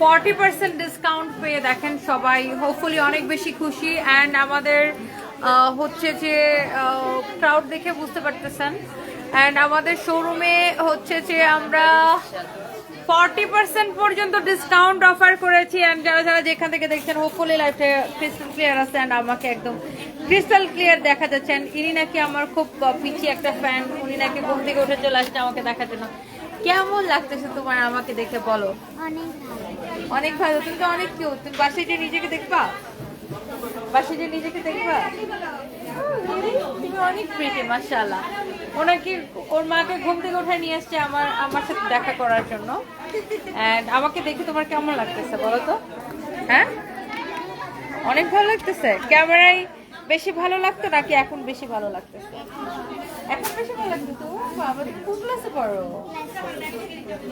Forty percent discount পেয়ে দেখেন সবাই। হোপফুলি অনেক বেশি খুশি। অ্যান্ড আমাদের হচ্ছে যে ক্রাউড দেখে বুঝতে পারতেছেন। অ্যান্ড আমাদের শোরুমে হচ্ছে যে আমরা ফর্টি পার্সেন্ট পর্যন্ত ডিসকাউন্ট অফার করেছি। অ্যান্ড যারা যারা যেখান থেকে দেখছেন হোপফুলি লাইফে ক্রিস্টাল ক্লিয়ার আছে অ্যান্ড আমাকে একদম ক্রিস্টাল ক্লিয়ার দেখা যাচ্ছেন ইনি নাকি আমার খুব পিচি একটা ফ্যান উনি নাকি ঘুম থেকে উঠে চলে আসছে আমাকে দেখার জন্য কেমন লাগতেছে তোমার আমাকে দেখে বলো? অনেক ভালো। তুমি তো অনেক কিউট তুমি বাসায় যে নিজেকে দেখবা? বাসে যে নিজেকে দেখবা? তুমি অনেক প্রিটি মাশাআল্লাহ। ওনাকে ওর মাকে ঘুম থেকে উঠে নিয়ে আসছে আমার আমার সাথে দেখা করার জন্য। এন্ড আমাকে দেখে তোমার কেমন লাগতেছে বলো তো? হ্যাঁ? অনেক ভালো লাগতেছে। ক্যামেরায় বেশি ভালো লাগতো নাকি এখন বেশি ভালো লাগতেছে? এখন বেশি ভালো লাগতো তো? বাবা, তুমি কোন ক্লাসে পড়ো?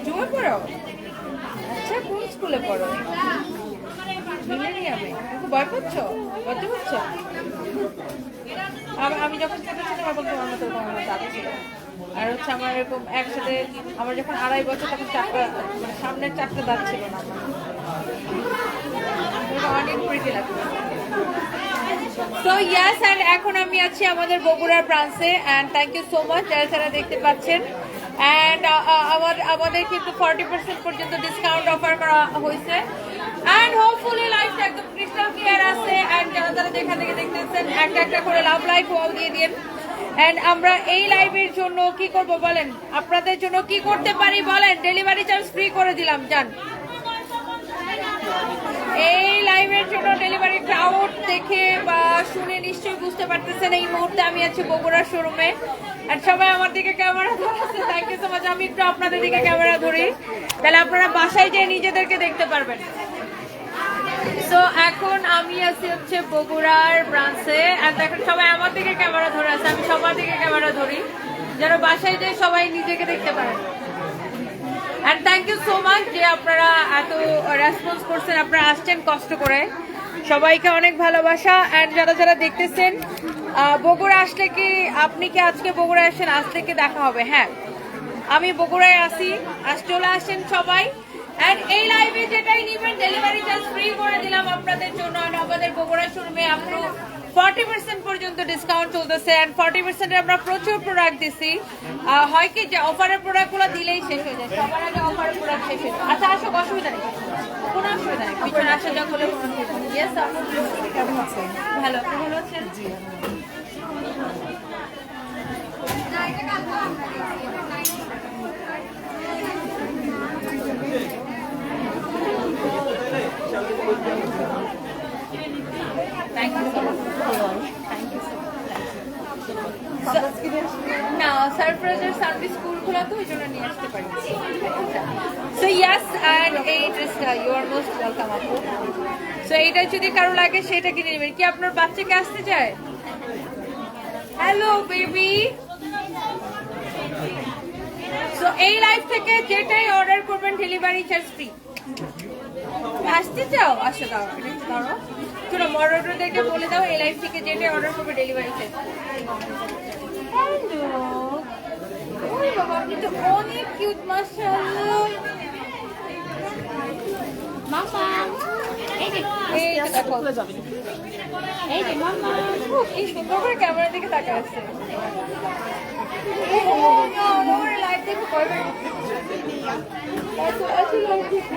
জুমে পড়ো? আচ্ছা কোন স্কুলে পড়ো? মিলেনিয়ামে তুমি ভয় পাচ্ছ? লজ্জা পাচ্ছ? আমি- যখন ছোট ছিলাম এখন তোমার মতো তোমার মতো ছিল। আর হচ্ছে আমার এরকম একসাথে, আমার যখন আড়াই বছর, তখন চারটা মানে সামনের চারটা দাঁত ছিল না আমার। অনেক প্রিটি লাগতো। সো ইয়াস অ্যান্ড এখন আমি আছি আমাদের বগুড়ার ব্রাঞ্চে and thank you so much যারা যারা দেখতে পাচ্ছেন। অ্যান্ড আমার, আমাদের কিন্তু ফর্টি পার্সেন্ট পর্যন্ত ডিসকাউন্ট অফার করা হয়েছে। অ্যান্ড হোপফুলি লাইফটা একদম ক্রিস্টাল ক্লিয়ার আছে অ্যান্ড যারা যারা যেখান থেকে দেখতেছেন, একটা একটা করে লাভ লাইফ ওয়াও দিয়ে দিন। অ্যান্ড আমরা এই লাইভের জন্য কি করব বলেন? আপনাদের জন্য কি করতে পারি বলেন? ডেলিভারি চার্জ ফ্রি করে দিলাম, যান। এই লাইভের জন্য ডেলিভারি ক্রাউড দেখে বা শুনে নিশ্চয়ই বুঝতে পারতেছেন, এই মুহূর্তে আমি আছি বগুড়ার শোরুমে। আর সবাই আমার দিকে ক্যামেরা ধরেছে থ্যাংক ইউ সো মাচ আমি একটু আপনাদের দিকে ক্যামেরা ধরি। তাহলে আপনারা বাসায় যেয়ে নিজেদেরকে দেখতে পারবেন। তো এখন আমি আছি হচ্ছে বগুড়ার ব্রাঞ্চে আর দেখেন, সবাই আমার দিকে ক্যামেরা ধরে আছে। আমি সবার দিকে ক্যামেরা ধরি। যেন বাসায় যেয়ে, সবাই নিজেকে দেখতে পারেন। And thank you so much যে আপনারা এত রেসপন্স করছেন, আপনারা আসছেন কষ্ট করে। সবাইকে অনেক ভালোবাসা। অ্যান্ড যারা যারা দেখতেছেন বগুড়া আসলে কি আপনি কি আজকে বগুড়া আসেন? আজ থেকে দেখা হবে? হ্যাঁ। আমি বগুড়ায় আসি আজ চলে আসেন সবাই। এই যেটাই করে দিলাম আপনাদের জন্য। আমাদের বগুড়া শুনবে আপনি ফর্টি পার্সেন্ট পর্যন্ত ডিসকাউন্ট চলতেছে অ্যান্ড ফর্টি পার্সেন্টের আমরা প্রচুর প্রোডাক্ট দিছি। হয় কি যে অফারের প্রোডাক্টগুলো দিলেই শেষ হয়ে যায়। সবার আগে অফারের প্রোডাক্ট শেষ হয়ে যায়। আচ্ছা আসো অসুবিধা নেই। কোনো অসুবিধা নেই। পিছনে আসা কোনো আছেন? ভালো। আপনি ভালো আছেন? থ্যাংক ইউ সো না সারপ্রাইজের সার্ভিস স্কুল খোলা তো কারও লাগে সেটা কিনে নেবেন। কি আপনার বাচ্চাকে আসতে চায়? হ্যালো বেবি সো এই লাইফ থেকে যেটাই অর্ডার করবেন ডেলিভারি চার্জ ফ্রি আসতে চাও? আসো এটা দাঁড়াও। চলো মডারেটরদেরকে বলে দাও এই লাইফ থেকে যেটাই অর্ডার করবে ডেলিভারি চার্জ ওই বাবা আপনি তো অনেক কিউট মাশাআল্লাহ। মামা এই যে এই যে মামা। কি সুন্দর করে ক্যামেরার দিকে তাকায় আছে। লাইট দেখো এত এত লাইট দেখো।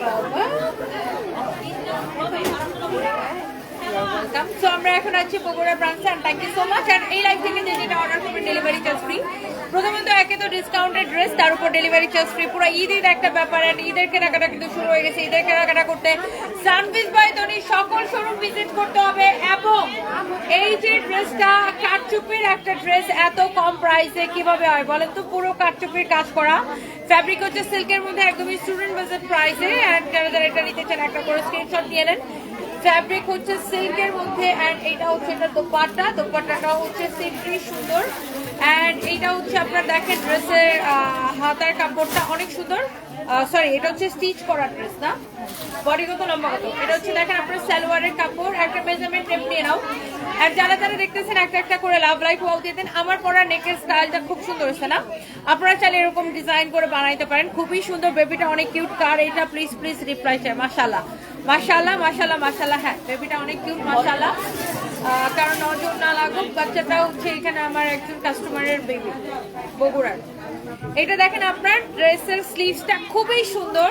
বাবা আমরা এখন আছি বগুড়া সো মাচ এন্ড এই লাইভ থেকে যে ডেলিভারি চার্জ ফ্রি প্রথমত একে তো ডিসকাউন্টেড ড্রেস তার উপর ডেলিভারি চার্জ পুরো ঈদ ঈদ একটা ব্যাপার। এন্ড ঈদের কেনাকাটা কিন্তু শুরু হয়ে গেছে। ঈদের কেনাকাটা করতে সানভিস বাই তনি সকল শোরুম ভিজিট করতে হবে। এবং এই যে ড্রেসটা কাটচুপির একটা ড্রেস এত কম প্রাইসে কীভাবে হয় বলেন তো? পুরো কাটচুপির কাজ করা। ফ্যাব্রিক হচ্ছে সিল্কের মধ্যে একদমই স্টুডেন্ট বাজেট প্রাইসে যারা এটা নিতে চান, একটা করে স্ক্রিনশট নিয়ে নেন। ফ্যাব্রিক হচ্ছে সিল্কের মধ্যে এন্ড এটা হচ্ছে এটা দোপাট্টা। দোপাট্টাটাও হচ্ছে সিল্কি সুন্দর। এন্ড এইটা হচ্ছে আপনার দেখেন ড্রেসের হাতার কাপড়টা অনেক সুন্দর। সরি এটা হচ্ছে স্টিচ করা ড্রেস না? বডি কত লম্বা কত এটা হচ্ছে দেখেন আপনার সালোয়ারের কাপড়। একটা মেজারমেন্ট টেপ নিয়ে নাও। আর যারা যারা দেখতেছেন, একটা একটা করে লাভ লাইফ ওয়াও দিয়ে দেন, আমার পরা নেকের স্টাইলটা খুব সুন্দর হচ্ছে না? আপনারা চাইলে এরকম ডিজাইন করে বানাইতে পারেন। খুবই সুন্দর বেবিটা অনেক কিউট কার এটা প্লিজ প্লিজ রিপ্লাই চাই মাশাল্লাহ মাশাল্লাহ মাশাল্লাহ মাশাল্লাহ হ্যাঁ বেবিটা অনেক কিউট মাশাল্লাহ কারণ নজর না লাগুক বাচ্চাটা হচ্ছে এখানে আমার একজন কাস্টমারের বেবি বগুড়ার। এটা দেখেন আপনার ড্রেসের স্লিভসটা খুবই সুন্দর।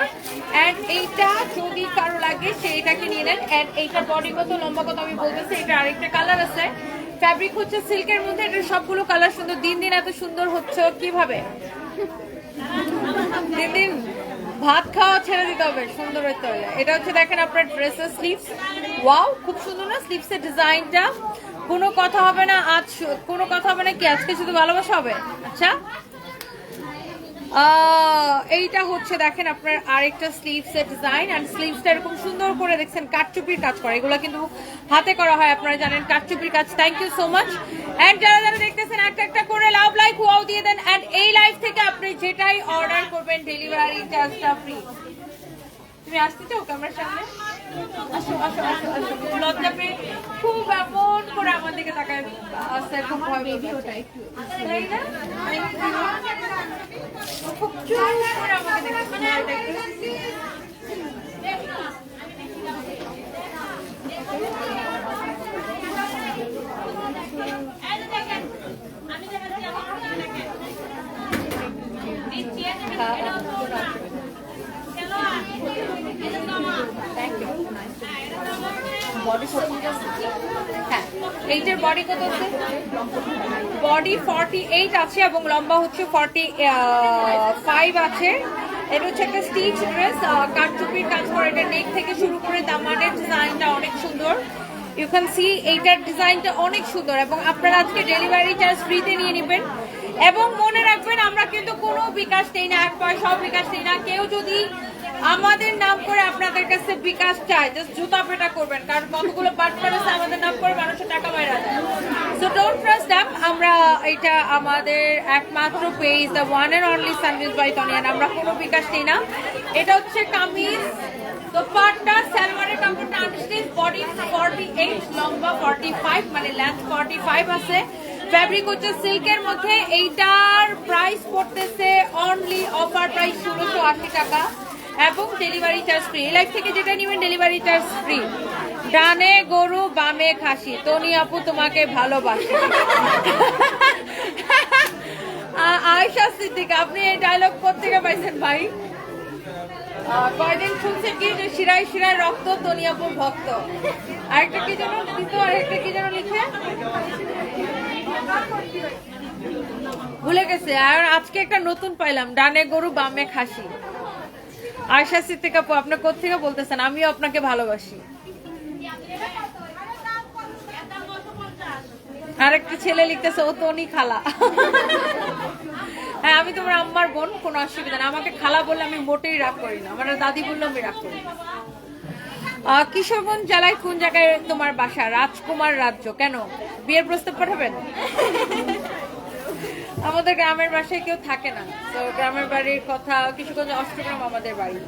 অ্যান্ড এইটা যদি কারও লাগে, সে এটাকে নিয়ে নেন। অ্যান্ড এইটা বডি কত, লম্বা কত আমি বলতেছি এটা আরেকটা কালার আছে। ফ্যাব্রিক হচ্ছে সিল্কের মধ্যে এটা সবগুলো কালার সুন্দর। দিন দিন এত সুন্দর হচ্ছে, কীভাবে? দিন দিন। ভাত খাওয়া ছেড়ে দিতে হবে, সুন্দর হইতে হলে এটা হচ্ছে দেখেন আপনার ড্রেসের স্লিপস ওয়াও খুব সুন্দর না? স্লিভসের ডিজাইনটা কোনো কথা হবে না, আজ কোনো কথা হবে না কি? আজকে শুধু ভালোবাসা হবে? আচ্ছা। এইটা হচ্ছে, দেখেন আপনার আরেকটা স্লিভস এর ডিজাইন এন্ড স্লিভসটা এরকম সুন্দর করে দেখছেন কাটচুপির কাজ করা। এগুলো কিন্তু হাতে করা হয়, আপনারা জানেন কাটচুপির কাজ। Thank you so much and যারা যারা দেখতেছেন, একটা একটা করে লাভ লাইক ওয়াও দিয়ে দেন। এন্ড এই লাইভ থেকে আপনি যেটাই অর্ডার করবেন ডেলিভারি চার্জটা ফ্রি তুমি আসতে চাও ক্যামেরার সামনে? লজ্জা পেয়ে খুব এমন করে আমার দিকে তাকায়। আসতে খুব ভয় বেবি ওটাই তাই না? খুব চুপ করে আমাকে দেখে ওটা একটু বডি হ্যাঁ এইটার বডি বডি ফর্টি এইট আছে এবং লম্বা হচ্ছে ফর্টি ফাইভ আছে। এটা হচ্ছে একটা স্টিচ ড্রেস কাঠচুপির কাজ করে এটা নেক থেকে শুরু করে দামানের ডিজাইনটা অনেক সুন্দর। ইউ ক্যান সি এইটার ডিজাইনটা অনেক সুন্দর এবং আপনারা আজকে ডেলিভারি চার্জ ফ্রিতে নিয়ে নেবেন। এবং মনে রাখবেন, আমরা কিন্তু কোনো বিকাশ নেই না, এক পয়সাও বিকাশ নেই না। কেউ যদি আমাদের নাম করে আপনাদের কাছে বিকাশ চাই। জাস্ট জুতা পেটা করবেন, কারণ কতগুলো পার্টনার আছে আমাদের নাম করে মানুষের টাকা বাইরে সো ডোন্ট ট্রাস্ট দ্যাম আমরা এটা আমাদের একমাত্র page the one and only service by তনিয়ান আমরা কোনো বিকাশ নেই না। এটা হচ্ছে কামিজ। তো পাটটা সালোয়ারের কাপড়টা আনস্টিচ বডি ফর্টি এইট লম্বা ফর্টি ফাইভ মানে লেন্থ ফর্টি ফাইভ আছে। ফ্যাব্রিক হচ্ছে সিল্কের মধ্যে। এইটার প্রাইস পড়তেছে অনলি অফার প্রাইস ষোলোশো আশি টাকা। এবং ডেলিভারি চার্জ ফ্রি এই লাইফ থেকে যেটা নেবেন ডেলিভারি চার্জ ফ্রি ডানে গরু, বামে খাসি। তনি আপু তোমাকে ভালোবাসি। আ- আয়েশা সিদ্দিক, আপনি এই ডায়লগ কোথেকে পাইছেন ভাই? কয়দিন শুনছে কি যে শিরায় শিরায় রক্ত তনিয়াপুর ভক্ত? আরেকটা কি যেন দিত আরেকটা কি যেন লিখে? ভুলে গেছে, আর আজকে একটা নতুন পাইলাম, ডানে গরু, বামে খাসি। আয়সা সিদ্দিক আপু আপনার কোথেকে বলতেছেন? আমিও আপনাকে ভালোবাসি। আর আরেকটা ছেলে লিখতেছে, ও তনি খালা। হ্যাঁ আমি তোমার আম্মার বোন, কোনো অসুবিধা না আমাকে খালা বললে আমি মোটেই রাগ করি না। আমার দাদি বললে আমি রাগ করি কিশোরগঞ্জ জেলায় কোন জায়গায় তোমার বাসা? রাজকুমার রাজ্য। কেন? বিয়ের প্রস্তাব পাঠাবেন? আমাদের গ্রামের বাসায় কেউ থাকে না। তো গ্রামের বাড়ির কথা কিশোরগঞ্জ অষ্টগ্রাম আমাদের বাড়ি।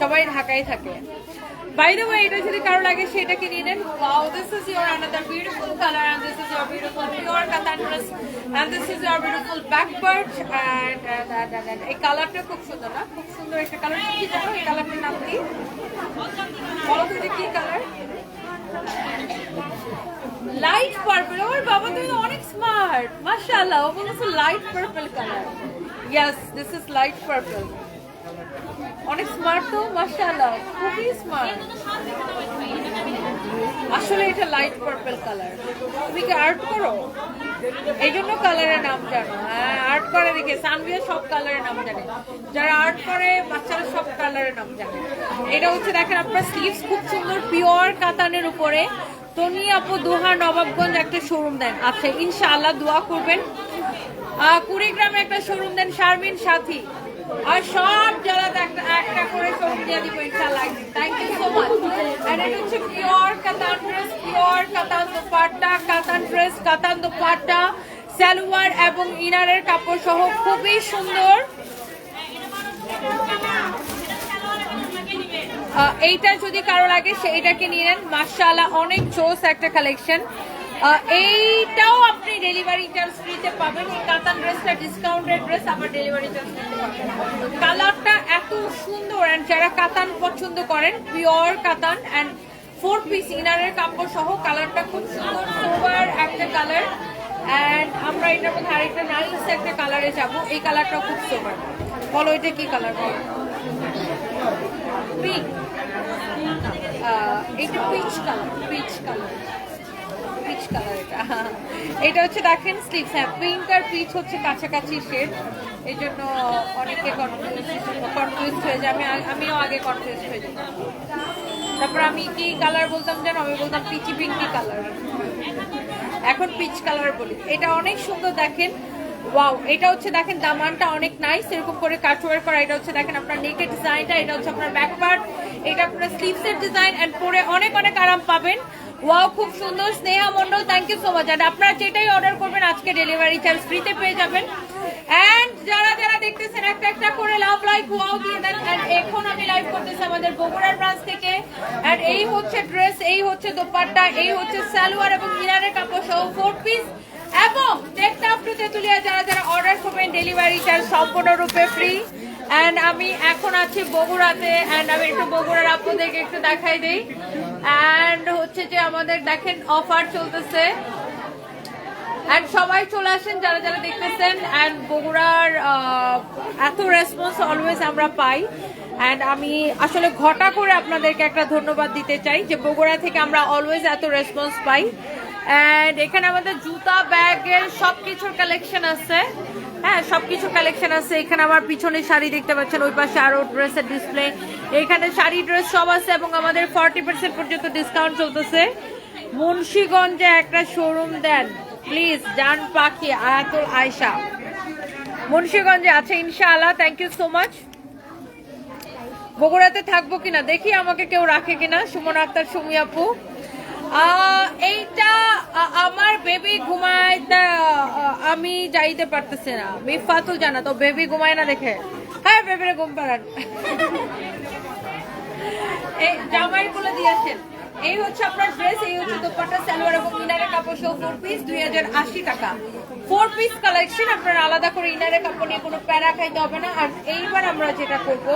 সবাই ঢাকায় থাকে। বাই দ্য এটা যদি কারও লাগে, সেটা কি নিয়ে নেন? কালার পিওর এন্ড ব্যাক এই কালারটা খুব সুন্দর না? খুব সুন্দর কালার কি এই বলো কি কালার লাইট পার্পল ওর বাবা তুমি অনেক স্মার্ট মাশাআল্লাহ, ও বলছে light purple colour yes this is light purple অনেক স্মার্ট তো, মাশাআল্লাহ, খুবই স্মার্ট আসলে এটা লাইট পার্পল কালার তুমি কি আর্ট করো? এই জন্য কালারের নাম জানো। হ্যাঁ আর্ট করে দেখে। সানভিয়া সব কালারের নাম জানে। যারা আর্ট করে, বাচ্চারা সব কালারের নাম জানে। এটা হচ্ছে দেখেন, আপনার স্লিভস খুব সুন্দর পিওর কাতানের উপরে। তনি আপু, দোহা, নবাবগঞ্জ একটা শোরুম দেন। আচ্ছা ইনশাআল্লাহ দোয়া করবেন। কুড়িগ্রামে একটা শোরুম দেন শারমিন সাথী। আর সব জেলাতে একটা একটা করে শোরুম দিয়ে দিব thank you so much pure কাতান কাতান কাতান সালোয়ার এবং ইনারের কাপড় সহ খুবই সুন্দর। এইটা যদি কারও লাগে, সেইটাকে নিয়ে নেন। মার্শাল্লাহ অনেক জোস একটা কালেকশন এইটাও আপনি ডেলিভারি চার্জ ফ্রিতে পাবেন এই কাতান ড্রেসটা ডিসকাউন্টেড ড্রেস আবার ডেলিভারি চার্জ ফ্রিতে পাবেন কালারটা এত সুন্দর অ্যান্ড যারা কাতান পছন্দ করেন পিওর কাতান অ্যান্ড ফোর পিস ইনারের কাপড় সহ কালারটা খুব সুন্দর সোবার একটা কালার অ্যান্ড আমরা এটার মধ্যে আরেকটা নাইস একটা কালারে যাব। এই কালারটাও খুব সোবার বলো, এটা কি কালার বলো? পিঙ্ক এটা peach colour peach colour peach colour এটা. এটা হচ্ছে দেখেন স্লিভস হ্যাঁ পিঙ্ক আর পিচ হচ্ছে কাছাকাছি শেড এই জন্য অনেকে কনফিউজ হয়ে যায়। আমি আমিও আগে কনফিউজ হয়ে যাই তারপর আমি কি কালার বলতাম জানো আমি বলতাম পিচি পিঙ্কি কালার এখন পিচ কালার বলি। এটা অনেক সুন্দর দেখেন। ওয়াও এটা হচ্ছে দেখেন, দামানটা অনেক নাইস এরকম করে কাটওয়ার করা। এটা হচ্ছে দেখেন আপনার নেকের ডিজাইনটা এটা হচ্ছে আপনার ব্যাক পার্ট এটা আপনার স্লিভসের ডিজাইন এন্ড পরে অনেক অনেক আরাম পাবেন। ওয়াও খুব সুন্দর। Sneha Mondal thank you so much and আপনারা যেটাই অর্ডার করবেন, আজকে ডেলিভারি চার্জ ফ্রিতে পেয়ে যাবেন। এন্ড যারা যারা দেখতেছেন, একটা একটা করে লাভ লাইক ওয়াও দিয়ে দেন। এন্ড এখন আমি লাইভ করতেছি আমাদের বগুড়ার ব্রাঞ্চ থেকে। এন্ড এই হচ্ছে ড্রেস এই হচ্ছে দোপাট্টা, এই হচ্ছে সালোয়ার এবং মিনারের কাপড় সহ ফোর পিস এবং দেখতে আপনি তেতুলিয়া যারা যারা অর্ডার করবেন ডেলিভারি চার্জ সম্পূর্ণরূপে ফ্রি এন্ড আমি এখন আছি বগুড়াতে এন্ড আমি একটু বগুড়ার আপনাদেরকে একটু দেখাই দিই। এন্ড হচ্ছে যে আমাদের দেখেন অফার চলতেছে। এন্ড সবাই চলে আসেন যারা যারা দেখতেছেন। এন্ড বগুড়ার এত রেসপন্স অলওয়েজ আমরা পাই। এন্ড আমি আসলে ঘটা করে আপনাদেরকে একটা ধন্যবাদ দিতে চাই যে বগুড়া থেকে আমরা অলওয়েজ এত রেসপন্স পাই। এন্ড এখানে আমাদের জুতা ব্যাগের সব কিছুর কালেকশন আছে। হ্যাঁ সবকিছু কালেকশন আছে। এখানে আমার পিছনে শাড়ি দেখতে পাচ্ছেন, ওই পাশে আরও ড্রেসের ডিসপ্লে এখানে শাড়ি ড্রেস সব আছে এবং আমাদের ফর্টি পার্সেন্ট পর্যন্ত ডিসকাউন্ট চলতেছে। মুন্সিগঞ্জে একটা শোরুম দেন। প্লিজ জান পাখি, আয়াতুল আয়শা। মুন্সীগঞ্জে আছে, ইনশাআল্লাহ। থ্যাংক ইউ সো মাচ বগুড়াতে থাকব কিনা? দেখি আমাকে কেউ রাখে কিনা। সুমন আক্তার, সুমি আপু। এইটা আমার বেবি ঘুমায় আমি যাইতে পারতেছি না। মিফাতুল জানা, তো বেবি ঘুমায় না দেখে। হ্যাঁ বেবির ঘুম পাড়ান। এই জামাই গুলো দিয়েছেন, এই হচ্ছে আপনার ড্রেস এই হচ্ছে দোপাট্টা, সালোয়ার এবং মিনারের কাপড় সহ ফোর পিস দুই হাজার আশি টাকা। ফোর পিস কালেকশন আপনার আলাদা করে ইনারের কাপড় নিয়ে কোনো প্যারা খাইতে হবে না। আর এইবার আমরা যেটা করব,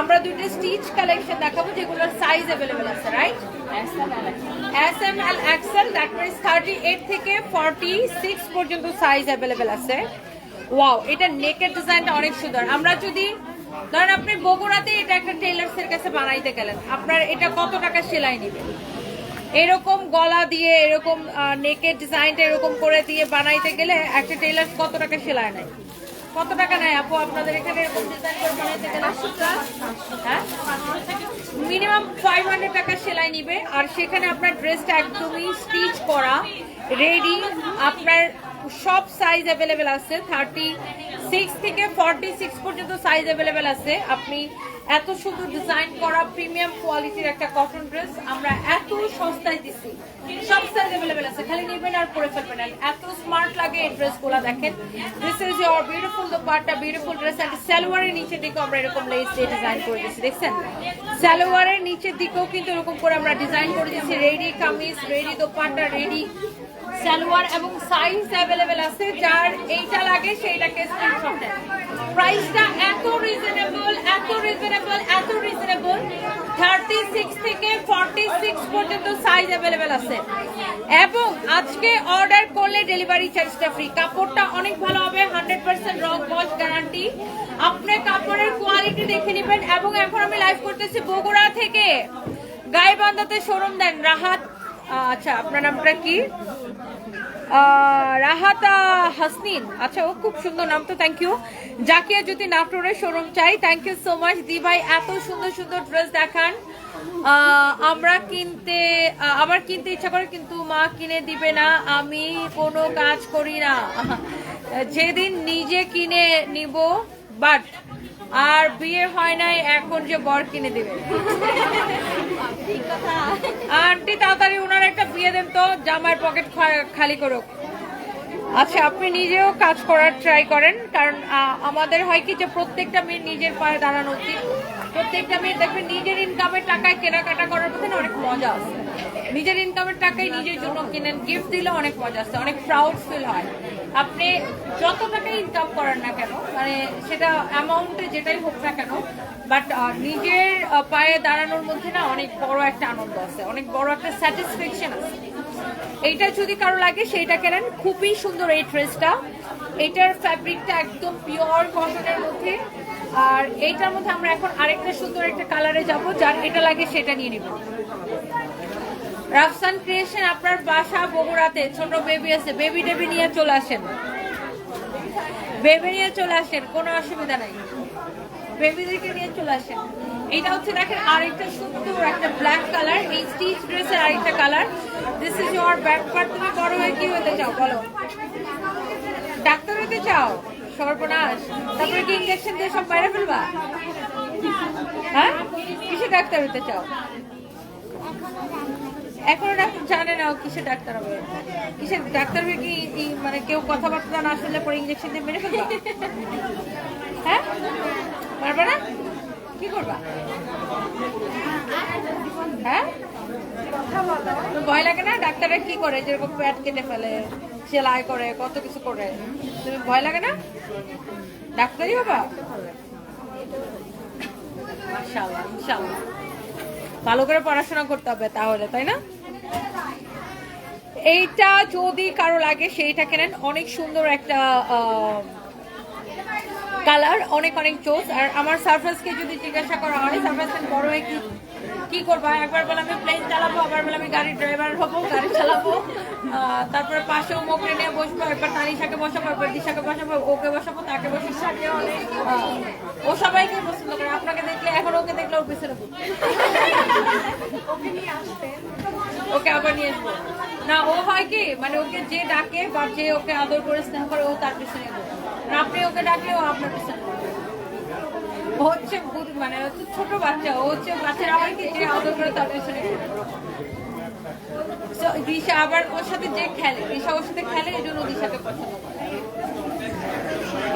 আমরা দুটো স্টিচ কালেকশন দেখাবো যেগুলোর সাইজ অ্যাভেলেবেল আছে right S M L XL that means thirty eight থেকে ফর্টি সিক্স পর্যন্ত সাইজ অ্যাভেলেবেল আছে। ওয়াও এটা নেকের ডিজাইনটা অনেক সুন্দর। আমরা যদি, ধরেন আপনি বগুড়াতে এটা একটা টেলার্স এর কাছে বানাইতে গেলেন, আপনার এটা কত টাকা সেলাই নেবে? এরকম গলা দিয়ে এরকম নেকের ডিজাইনটা এরকম করে দিয়ে বানাইতে গেলে একটা টেলার্স কত টাকা সেলাই নেয়? কত টাকা নেয় আপু আপনাদের এখানে এরকম ডিজাইন করে বানাইতে গেলে? হ্যাঁ? মিনিমাম ফাইভ হান্ড্রেড টাকা সেলাই নিবে আর সেখানে আপনার ড্রেসটা একদমই স্টিচ করা রেডি আপনার সব সাইজ অ্যাভেলেবেল আছে থার্টি সিক্স থেকে ফর্টি সিক্স পর্যন্ত সাইজ অ্যাভেলেবেল আছে আপনি এত সুন্দর ডিজাইন করা প্রিমিয়াম কোয়ালিটির একটা কটন ড্রেস আমরা এত সস্তায় দিচ্ছি সব সাইজ অ্যাভেলেবেল আছে, খালি নেবেন আর পরে ফেলবেন। আর এত স্মার্ট লাগে এই ড্রেসগুলো দেখেন। This is your beautiful dupatta beautiful dress and সালোয়ারের নিচের দিকে আমরা এরকম লেস দিয়ে ডিজাইন করে দিচ্ছি দেখছেন? সালোয়ারের নিচের দিকেও কিন্তু এরকম করে আমরা ডিজাইন করে দিচ্ছি ready kameez ready dupatta ready salwar এবং সাইজ অ্যাভেলেবেল আছে, যার এইটা লাগে, সেইটাকে প্রাইসটা এত রিজনেবল এত রিজনেবল এত রিজনেবল থার্টি সিক্স থেকে ফর্টি সিক্স পর্যন্ত সাইজ অ্যাভেলেবেল আছে। এবং আজকে অর্ডার করলে ডেলিভারি চার্জটা ফ্রি কাপড়টা অনেক ভালো হবে হান্ড্রেড পার্সেন্ট রং ওয়াশ গ্যারান্টি আপনি কাপড়ের কোয়ালিটি দেখে নেবেন। এবং এখন আমি লাইভ করতেছি বগুড়া থেকে। গাইবান্ধাতে শোরুম দেন রাহাত। আচ্ছা আপনার নামটা কি? রাহাতা হাসনিন। আচ্ছা ও খুব সুন্দর নাম তো থ্যাংক ইউ জাকিয়া যদি নাটোরের শোরুম চাই থ্যাংক ইউ সো মাচ দি ভাই এত সুন্দর সুন্দর ড্রেস দেখান। আমরা কিনতে আবার কিনতে ইচ্ছা করে, কিন্তু মা কিনে দিবে না, আমি কোনো কাজ করি না। যেদিন নিজে কিনে নিব বাট আর বিয়ে হয় নাই, এখন যে বর কিনে দিবে। আন্টি, তাড়াতাড়ি ওনার একটা বিয়ে দেন তো, জামার পকেট খালি করুক। আচ্ছা আপনি নিজেও কাজ করার ট্রাই করেন, কারণ আমাদের হয় কি যে প্রত্যেকটা মেয়ের নিজের পায়ে দাঁড়ানো উচিত। প্রত্যেকটা মেয়ের দেখবেন নিজের ইনকামের টাকায় কেনাকাটা করার মধ্যে অনেক মজা আছে। নিজের ইনকামের টাকায় নিজের জন্য কিনেন গিফট দিলে অনেক মজা আছে, অনেক প্রাউড ফিল হয়। আপনি যত টাকা ইনকাম করেন না কেন মানে সেটা অ্যামাউন্টে যেটাই হোক না কেন বাট নিজের পায়ে দাঁড়ানোর মধ্যে না অনেক বড় একটা আনন্দ আছে, অনেক বড় একটা স্যাটিসফ্যাকশন আছে। এইটা যদি কারও লাগে সেইটা কেনেন খুবই সুন্দর এই ড্রেসটা। এটার ফ্যাব্রিকটা একদম পিওর কটনের মধ্যে। আর এইটার মধ্যে আমরা এখন আরেকটা সুন্দর একটা কালারে যাব, যার এটা লাগে সেটা নিয়ে নিব। রাফসান ক্রিয়েশন, আপনার বাসা বগুড়াতে, ছোট বেবি আছে। বেবি টেবি নিয়ে চলে আসেন। বেবি নিয়ে চলে আসেন, কোনো অসুবিধা নাই। বেবিদেরকে নিয়ে চলে আসেন। এটা হচ্ছে দেখেন আরেকটা সুন্দর একটা ব্ল্যাক কালার এই স্টিচ ড্রেসের আরেকটা colour this is your back part তুমি বড় হয়ে কি হতে চাও, বলো। ডাক্তার হতে চাও? সর্বনাশ। তারপরে কি ইঞ্জেকশন দিয়ে সব বাইরে ফেলবা? হ্যাঁ? কিসে ডাক্তার হতে চাও? এখনও ডাক্তার জানে না কিসে ডাক্তার হবে। কিসের ডাক্তার হয়ে কি মানে কেউ কথাবার্তা না শুনলে পরে ইঞ্জেকশন দিয়ে মেরে ফেলবা? হ্যাঁ? পারবে না? কি করবা? হ্যাঁ? ভয় লাগে না? ডাক্তাররা কি করে? যেরকম প্যাট কেটে ফেলে, সেলাই করে, কত কিছু করে। তুমি ভয় লাগে না? ডাক্তারই হবা? মাশাআল্লাহ, ইনশাআল্লাহ। ভালো করে পড়াশোনা করতে হবে তাহলে, তাই না? এইটা যদি কারও লাগে, সেইটা কেনেন। অনেক সুন্দর একটা কালার, অনেক অনেক চোখ। আর আমার সার্ফেসকে যদি জিজ্ঞাসা করা হয় সার্ফেস বড় হয়ে কি করব? একবার বলে আমি প্লেন চালাবো আবার বলে আমি গাড়ির ড্রাইভার হব গাড়ি চালাবো। তারপরে পাশেও মোকরে নিয়ে বসবো একবার তানিশাকে বসাবো একবার দিশাকে বসাবো ওকে বসাবো তাকে বসাবো। আহ, ও সবাইকে পছন্দ করে। আপনাকে দেখলে এখন ওকে দেখলে ওর পিছনে ওকে আবার নিয়ে আসব। না ও হয় কি মানে ওকে যে ডাকে বা যে ওকে আদর করে স্নেহ করে ও তার পিছনে আপনি ওকে ডাকলে ও আপনার পিছনে হচ্ছে মানে ছোট বাচ্চা, ও হচ্ছে কি, যে আদর করে দিশা আবার ওর সাথে যে খেলে, দিশা ওর সাথে খেলে, এই জন্য দিশাকে পছন্দ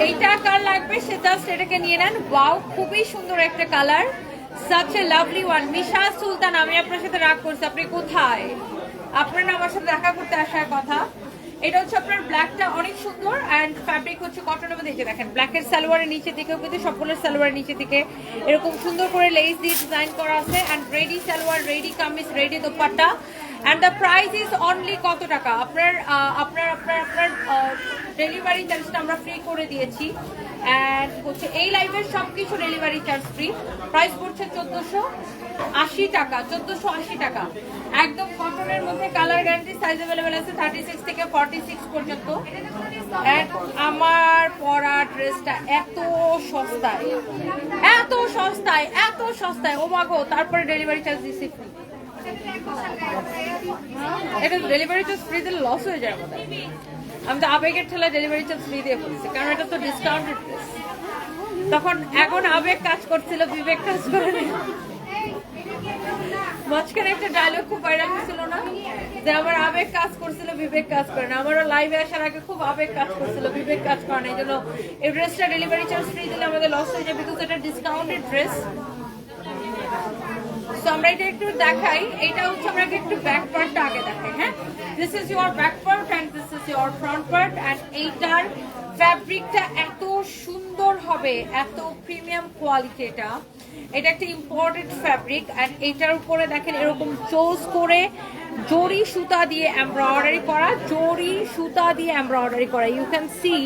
এইটা কার লাগবে, সে জাস্ট এটাকে নিয়ে নেন। ওয়াও খুবই সুন্দর একটা colour such a lovely one Misha Sultan, আমি আপনার সাথে রাগ করছি, আপনি কোথায়? আপনার আমার সাথে দেখা করতে আসার কথা। এটা হচ্ছে আপনার ব্ল্যাকটা অনেক সুন্দর অ্যান্ড ফ্যাব্রিক হচ্ছে কটনের মধ্যে, এই যে দেখেন ব্ল্যাকের সালোয়ারের নিচে দিকেও কিন্তু সবগুলোর সালোয়ারের নিচে দিকে এরকম সুন্দর করে লেস দিয়ে ডিজাইন করা আছে and ready salwar ready kameez ready dupatta and the price is only কত টাকা? আপনার আপনার আপনার আপনার ডেলিভারি চার্জটা আমরা ফ্রি করে দিয়েছি অ্যান্ড হচ্ছে এই লাইভের সব কিছু ডেলিভারি চার্জ ফ্রি প্রাইস পড়ছে চোদ্দোশো। আশি টাকা, চোদ্দোশো আশি টাকা। একদম কটনের মধ্যে কালার গ্যারান্টি সাইজ অ্যাভেলেবেল আছে থার্টি সিক্স থেকে ফর্টি সিক্স পর্যন্ত আমার পরা ড্রেসটা এত সস্তায় এত সস্তায় এত সস্তায়। ও মাগো তারপরে ডেলিভারি চার্জ free। এটা ডেলিভারি চার্জ ফ্রি দিলে লস হয়ে যায় আমাদের। আমি তো আবেগের ঠেলা ডেলিভারি চার্জ ফ্রি দিয়ে ফেলছি কারণ এটা তো ডিসকাউন্টেড তখন এখন আবেগ কাজ করছিল, বিবেক কাজ করে। মাঝখানে একটা ডায়লগ খুব ভাইরাল হয়েছিল না? যে আমার আবেগ কাজ করছিল, বিবেক কাজ করে না। আমারও লাইভে আসার আগে খুব আবেগ কাজ করছিল, বিবেক কাজ করে না। এই জন্য এই ড্রেসটা ডেলিভারি চার্জ ফ্রি দিলে আমাদের লস হয়ে যাবে। বিকজ এটা ডিসকাউন্টেড ড্রেস সো আমরা এটা একটু দেখাই। এটা হচ্ছে আমরা একটু ব্যাক পার্টটা আগে দেখাই হ্যাঁ? This is your back part and this is your front part and এইটার ফ্যাব্রিকটা এত সুন্দর হবে, এত প্রিমিয়াম কোয়ালিটি এটা। এটা একটা ইম্পর্টেন্ট ফ্যাব্রিক অ্যান্ড এটার উপরে দেখেন এরকম চোজ করে জরি সুতা দিয়ে এমব্রয়ডারি করা, জরি সুতা দিয়ে এমব্রয়ডারি করা। ইউ ক্যান সি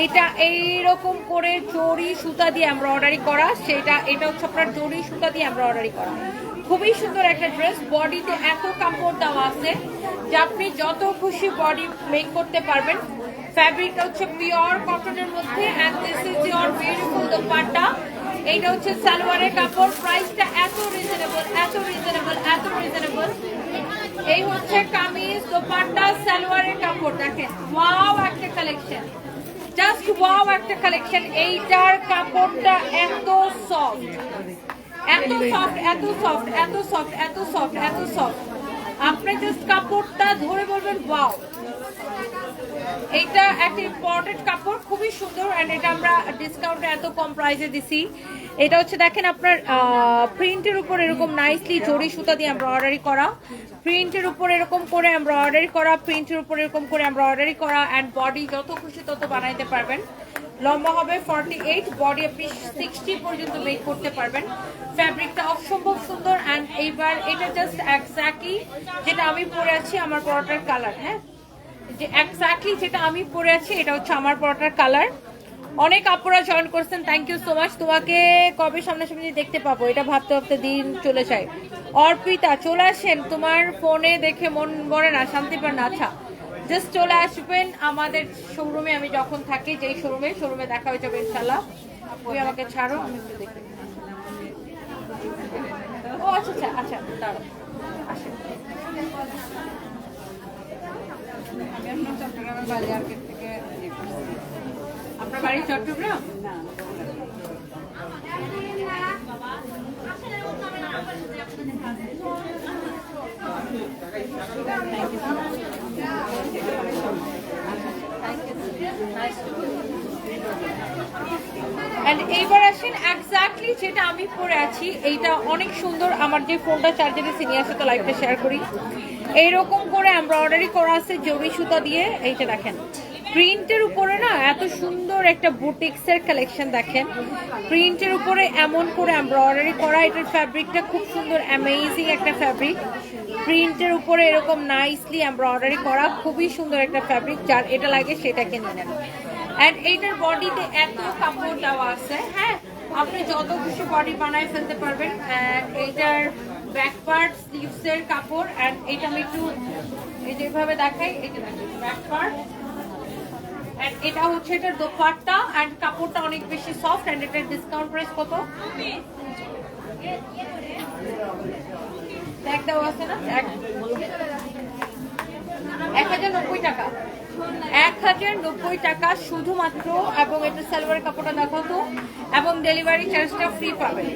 এইটা এইরকম করে জরি সুতা দিয়ে এমব্রয়ডারি করা। সেটা, এটা হচ্ছে আপনার জরি সুতা দিয়ে এমব্রয়ডারি করা। খুবই সুন্দর একটা ড্রেস। বডিতে এত কাপড় দেওয়া আছে যে আপনি যত খুশি বডি মেক করতে পারবেন। ফ্যাব্রিকটা হচ্ছে পিওর কটনের মধ্যে and this is your beautiful dupatta. এইটা হচ্ছে সালোয়ারের কাপড়। প্রাইসটা এত রিজনেবল এত রিজনেবল এত রিজনেবল এই হচ্ছে কামিজ, দোপাট্টা, সালোয়ারের কাপড়, দেখেন। ওয়াও একটা কালেকশন জাস্ট ওয়াও একটা কালেকশন এইটার কাপড়টা এত সফট এত সফট এত সফট এত সফট এত সফট এত সফট আপনি জাস্ট কাপড়টা ধরে বলবেন ওয়াও এটা একটা ইম্পর্টেন্ট কাপড়, খুবই সুন্দর এন্ড এটা আমরা ডিসকাউন্টে এত কম প্রাইসে দিছি। এটা হচ্ছে দেখেন আপনার প্রিন্টের উপর এরকম নাইসলি জরি সুতা দিয়ে এমব্রয়ডারি করা। প্রিন্টের উপর এরকম করে এমব্রয়ডারি করা প্রিন্টের উপর এরকম করে এমব্রয়ডারি করা এন্ড বডি যত খুশি তত বানাইতে পারবেন। লম্বা হবে ফর্টি এইট বডি আপনি সিক্সটি পর্যন্ত মেক করতে পারবেন। ফ্যাব্রিকটা অসম্ভব সুন্দর অ্যান্ড এইবার এটা জাস্ট এক্স্যাক্টলি যেটা আমি পরে আছি, আমার পরোটার কালার হ্যাঁ? যে এক্স্যাক্টলি যেটা আমি পরে আছি, এটা হচ্ছে আমার পরোটার কালার অনেক আপুরা জয়েন করছেন থ্যাংক ইউ সো মাচ তোমাকে কবে সামনাসামনি দেখতে পাবো? এটা ভাবতে ভাবতে দিন চলে যায়। অর্পিতা, চলে আসেন। তোমার ফোনে দেখে মন মরে না, শান্তি পান না। আচ্ছা জাস্ট চলে আসবেন আমাদের শোরুমে আমি যখন থাকি, যেই শোরুমে শোরুমে দেখা হয়ে যাবে ইনশাল্লাহ তুমি আমাকে ছাড়ো, আমি একটু দেখি ও আচ্ছা আচ্ছা আচ্ছা দাঁড়ো আসেন। আপনার বাড়ি চট্টগ্রাম? And এইবার আসেন এক্স্যাক্টলি যেটা আমি পরে আছি এইটা অনেক সুন্দর। আমার যে ফোনটা চার্জারে সিনিয়ার সাথে লাইভটা শেয়ার করি। এইরকম করে এমব্রয়ডারি করা আছে জরি সুতা দিয়ে, এইটা দেখেন। প্রিন্টের উপরে না এত সুন্দর একটা বুটিক্সের কালেকশন দেখেন। প্রিন্টের উপরে এমন করে এমব্রয়ডারি করা, এটার ফ্যাব্রিকটা খুব সুন্দর অ্যামেজিং একটা ফ্যাব্রিক প্রিন্টের উপরে এরকম নাইসলি এমব্রয়ডারি করা, খুবই সুন্দর একটা ফ্যাব্রিক যার এটা লাগে সেটা কিনে নেন। অ্যান্ড এইটার বডিতে এত কাপড় দেওয়া আছে হ্যাঁ? আপনি যত খুশি বডি বানায় ফেলতে পারবেন। অ্যান্ড এইটার ব্যাক পার্ট স্লিভসের কাপড় অ্যান্ড এটা আমি একটু এই যেভাবে দেখাই ব্যাক পার্ট এন্ড এটা হচ্ছে এটার দোপাট্টা এন্ড কাপড়টা অনেক বেশি সফট এন্ড এটার ডিসকাউন্ট প্রাইস কত? দেওয়া আছে না? এক হাজার নব্বই টাকা। এক হাজার নব্বই টাকা শুধুমাত্র, এবং এটা সালোয়ারের কাপড়টা দেখো তো, এবং ডেলিভারি চার্জটা ফ্রি পাবেন।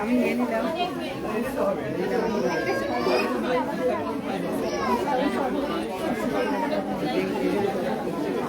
আমি নিয়ে নিলাম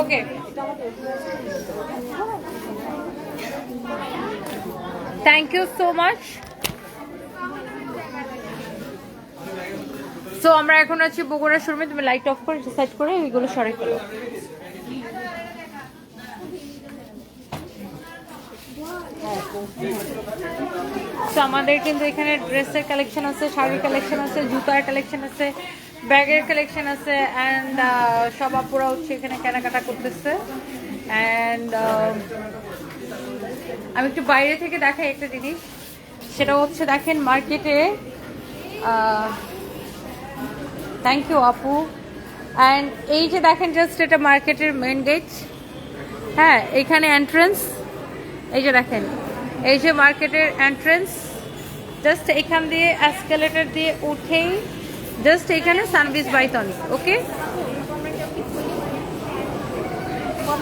okay thank you so much So আমরা এখন আছি বগুড়া শোরুমে। তুমি লাইট অফ করে সাইড করে ওইগুলো সরাই ফেলো। তো আমাদের কিন্তু এখানে ড্রেসের কালেকশন আছে, শাড়ির কালেকশন আছে, জুতার কালেকশন আছে, ব্যাগের কালেকশন আছে অ্যান্ড সব আপুরা হচ্ছে এখানে কেনাকাটা করতেছে। অ্যান্ড আমি একটু বাইরে থেকে দেখাই একটা জিনিস। সেটা হচ্ছে দেখেন মার্কেটে থ্যাংক ইউ আপু অ্যান্ড এই যে দেখেন জাস্ট এটা মার্কেটের মেন গেট হ্যাঁ এখানে এন্ট্রেন্স এই যে দেখেন এই যে মার্কেটের এন্ট্রেন্স জাস্ট এখান দিয়ে অ্যাসকেলেটর দিয়ে উঠেই জাস্ট এখানে সানবিজ বাইতন ওকে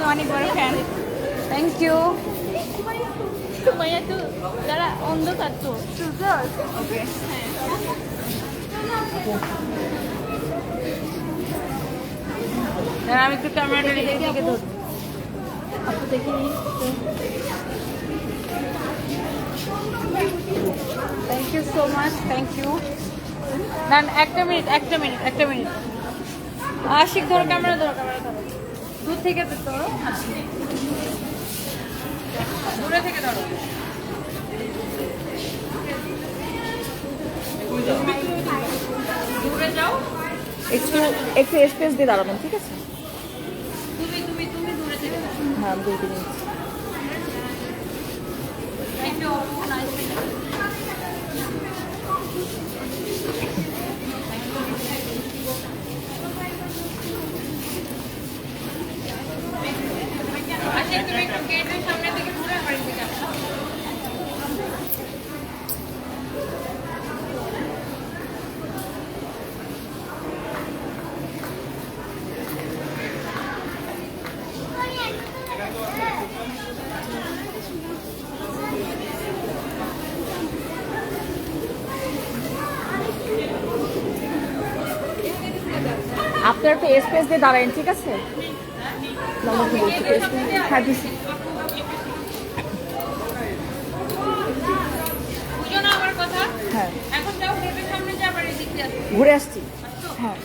অনেক বড় ফ্যান থ্যাংক ইউ যারা অন্ধকার তো আমি একটু ক্যামেরাটা রেখে দিকে ধর আপু দেখিনি thank you so much thank you দেন একটা মিনিট একটা মিনিট একটা মিনিট আশিক ধরো ক্যামেরা ধরো ক্যামেরা ধরো। দূর থেকে তো ধরো দূরে থেকে ধরো। দূরে যাও। একটু একটু স্পেস দিয়ে দাঁড়াবেন ঠিক আছে তুমি তুমি তুমি দূরে থেকে ধরো হ্যাঁ আমি দুই দিন থ্যাংক ইউ নাইস আচ্ছা তুমি একটু গেটের সামনে থেকে ঘুরে আপনার একটু স্পেস দিয়ে দাঁড়াবেন ঠিক আছে? হ্যাঁ কথা হ্যাঁ। ঘুরে আসছি। হ্যাঁ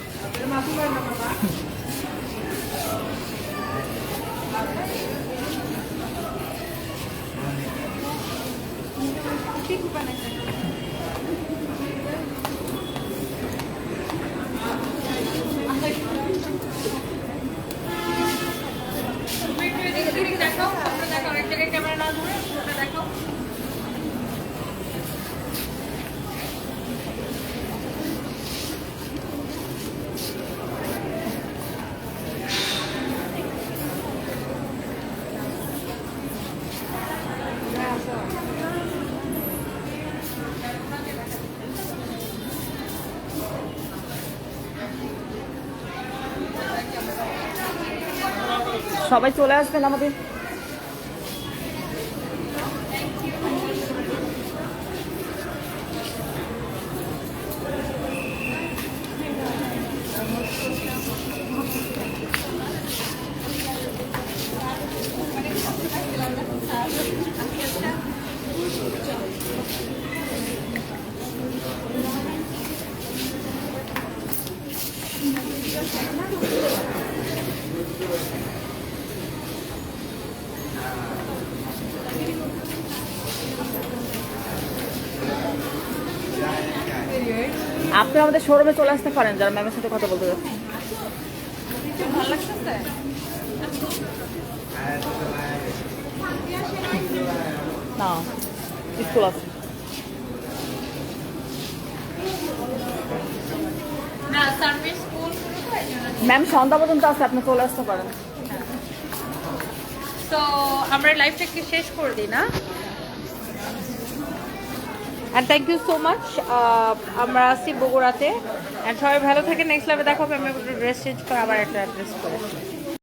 একটু এদিকে এদিকে দেখাও সামনে দেখাও এক জায়গায় ক্যামেরা না ধরে পুরোটা দেখাও সবাই চলে আসবেন আমাদের আপনি আমাদের শোরুমে চলে আসতে পারেন যারা ম্যামের সাথে কথা বলতে যাচ্ছেন না স্কুল আছে। ম্যাম সন্ধ্যা পর্যন্ত আছে আপনি চলে আসতে পারেন। তো আমরা লাইভটা কি শেষ করে দিই না? And thank you so much আমরা আসছি বগুড়াতে। অ্যান্ড সবাই ভালো থাকে নেক্সট লাভে দেখো আমি একটু ড্রেস চেঞ্জ করে আবার একটা ড্রেস করে